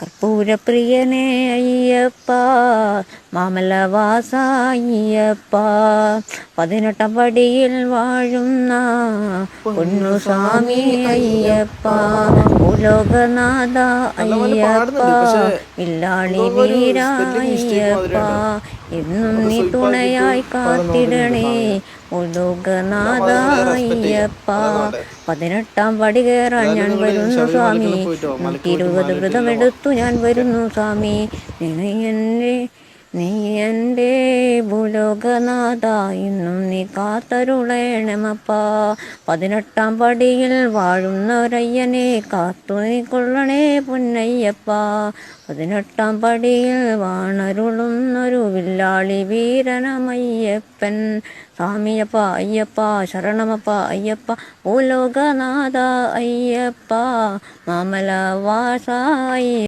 കർപ്പൂരപ്രിയനേ അയ്യപ്പ മാമലവാസ അയ്യപ്പ പതിനെട്ടാം പടിയിൽ വാഴുന്ന പൊന്നുസ്വാമി അയ്യപ്പ ഭൂലോകനാഥ അയ്യപ്പ ഇല്ലാളി വീര അയ്യപ്പ എന്നും നീ തുണയായി കാത്തിടണേ ഭൂലോകനാഥ അയ്യപ്പ. പതിനെട്ടാം പടി കയറാൻ ഞാൻ വരുന്നു സ്വാമി. നൂറ്റി ഇരുപത് വ്രതമെടുത്തു ഞാൻ വരുന്നു സ്വാമി. നീ എന്റെ നീ എന്റെ ഭൂലോകനാഥ ഇന്നും നീ കാത്തരുളേണമപ്പ. പതിനെട്ടാം പടിയിൽ വാഴുന്നൊരയ്യനെ കാത്തു നീ കൊള്ളണേ പൊന്നയ്യപ്പ. പതിനെട്ടാം പടിയിൽ വാണരുളുന്നൊരു വില്ലാളി വീരനമയ്യപ്പൻ. സ്വാമിയപ്പ അയ്യപ്പ ശരണമപ്പ അയ്യപ്പ ഭൂലോകനാഥ അയ്യപ്പ. മാമലവാസ അയ്യ